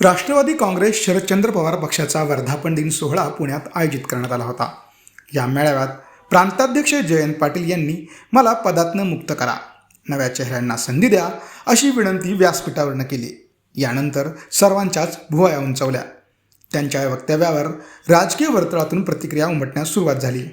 राष्ट्रवादी काँग्रेस शरदचंद्र पवार पक्षाचा वर्धापन दिन सोहळा पुण्यात आयोजित करण्यात आला होता. या मेळाव्यात प्रांताध्यक्ष जयंत पाटील यांनी मला पदातनं मुक्त करा नव्या चेहऱ्यांना संधी द्या अशी विनंती व्यासपीठावरनं केली. यानंतर सर्वांच्याच भुवया उंचवल्या त्यांच्या या वक्तव्यावर राजकीय वर्तुळातून प्रतिक्रिया उमटण्यास सुरुवात झाली.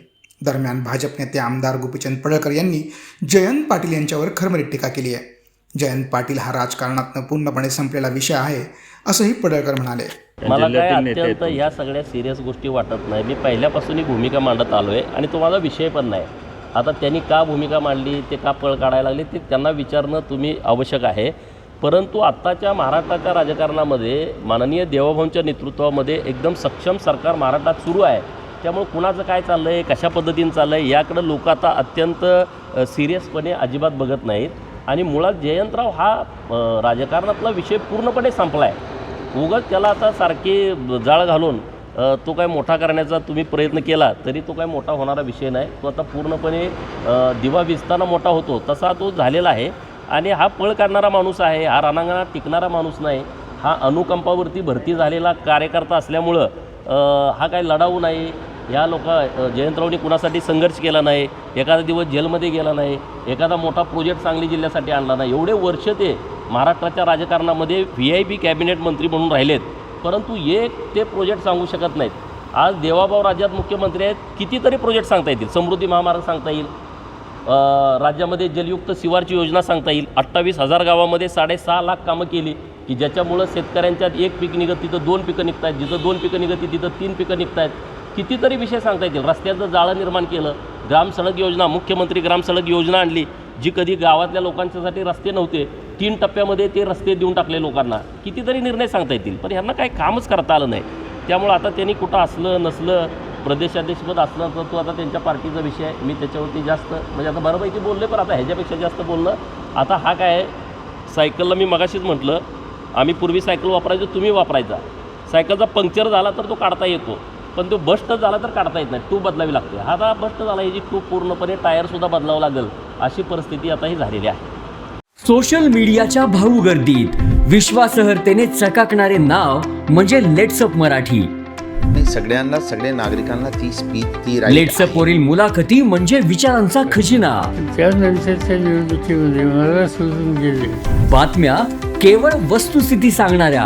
दरम्यान भाजप नेते आमदार गोपीचंद पडळकर यांनी जयंत पाटील यांच्यावर खरमरीत टीका केली आहे. जयंत पाटील हा राजकारणातनं पूर्णपणे संपलेला विषय आहे असंही पडळकर म्हणाले. मला काय अत्यंत ह्या सगळ्या सिरियस गोष्टी वाटत नाही. मी पहिल्यापासून ही भूमिका मांडत आलो आहे आणि तो माझा विषय पण नाही. आता त्यांनी का भूमिका मांडली ते का पळ काढायला लागले ते त्यांना विचारणं तुम्ही आवश्यक आहे. परंतु आत्ताच्या महाराष्ट्राच्या राजकारणामध्ये माननीय देवाभाऊंच्या नेतृत्वामध्ये एकदम सक्षम सरकार महाराष्ट्रात सुरू आहे. त्यामुळे कुणाचं काय चाललं आहे कशा पद्धतीनं चाललं आहे याकडं लोक आता अत्यंत सिरियसपणे अजिबात बघत नाहीत. आणि मुळात जयंतराव हा राजकारणातला विषय पूर्णपणे संपला आहे उगाच त्याला आता सारखे जाळ घालून तो काय मोठा करण्याचा तुम्ही प्रयत्न केला तरी तो काय मोठा होणारा विषय नाही. तो आता पूर्णपणे दिवा विजताना मोठा होतो तसा तो झालेला आहे. आणि हा पळ काढणारा माणूस आहे हा रणांगणात टिकणारा माणूस नाही हा अनुकंपावरती भरती झालेला कार्यकर्ता असल्यामुळं हा काय लढाऊ नाही या लोक जयंतरावनी कुणासाठी संघर्ष केला नाही एखादा दिवस जेलमध्ये गेला नाही एखादा मोठा प्रोजेक्ट सांगली जिल्ह्यासाठी आणला नाही. एवढे वर्ष ते महाराष्ट्राच्या राजकारणामध्ये व्ही आय पी कॅबिनेट मंत्री म्हणून राहिलेत. परंतु एक ते प्रोजेक्ट सांगू शकत नाहीत. आज देवाभाव राज्यात मुख्यमंत्री आहेत कितीतरी प्रोजेक्ट सांगता येतील. समृद्धी महामार्ग सांगता येईल. राज्यामध्ये जलयुक्त शिवारची योजना सांगता येईल. अठ्ठावीस हजार गावामध्ये साडेसहा लाख कामं केली की ज्याच्यामुळं शेतकऱ्यांच्यात एक पीक निघत तिथं दोन पिकं निघत आहेत जिथं दोन पिकं निघत तिथं तीन पिकं निघत आहेत कितीतरी विषय सांगता येतील. रस्त्याचं जाळं निर्माण केलं ग्राम सडक योजना मुख्यमंत्री ग्राम सडक योजना आणली जी कधी गावातल्या लोकांच्यासाठी रस्ते नव्हते तीन टप्प्यामध्ये ते रस्ते देऊन टाकले लोकांना. कितीतरी निर्णय सांगता येतील पण ह्यांना काही कामच करता आलं नाही. त्यामुळं आता त्यांनी कुठं असलं नसलं प्रदेशाध्यक्षपद असलं तर तो आता त्यांच्या पार्टीचा विषय आहे. मी त्याच्यावरती जास्त म्हणजे आता बऱ्यापैकी बोलले पण आता ह्याच्यापेक्षा जास्त बोलणं आता हा काय आहे? सायकलला मी मगाशीच म्हटलं आम्ही पूर्वी सायकल वापरायचो तुम्ही वापरायचा. सायकलचा पंक्चर झाला तर तो काढता येतो. पण तो बस्ट झाला तर काढता येत नाही. टू बदलावी लागते हा आता बस्ट झाला याची टू पूर्णपणे टायरसुद्धा बदलावं लागेल अशी परिस्थिती आता ही झालेली आहे. सोशल मीडियाच्या भाऊ गर्दीत विश्वासार्हतेने चकाकणारे नाव म्हणजे लेट्सअप मराठी. सगळ्यांना सगळ्या नागरिकांना ती स्पीच ती लेट्सअप. वरील मुलाखती म्हणजे विचारांचा खजिना. त्यानंतरच्या निवडणुकीमध्ये मला सोडून गेले. बातम्या केवळ वस्तुस्थिती सांगणाऱ्या.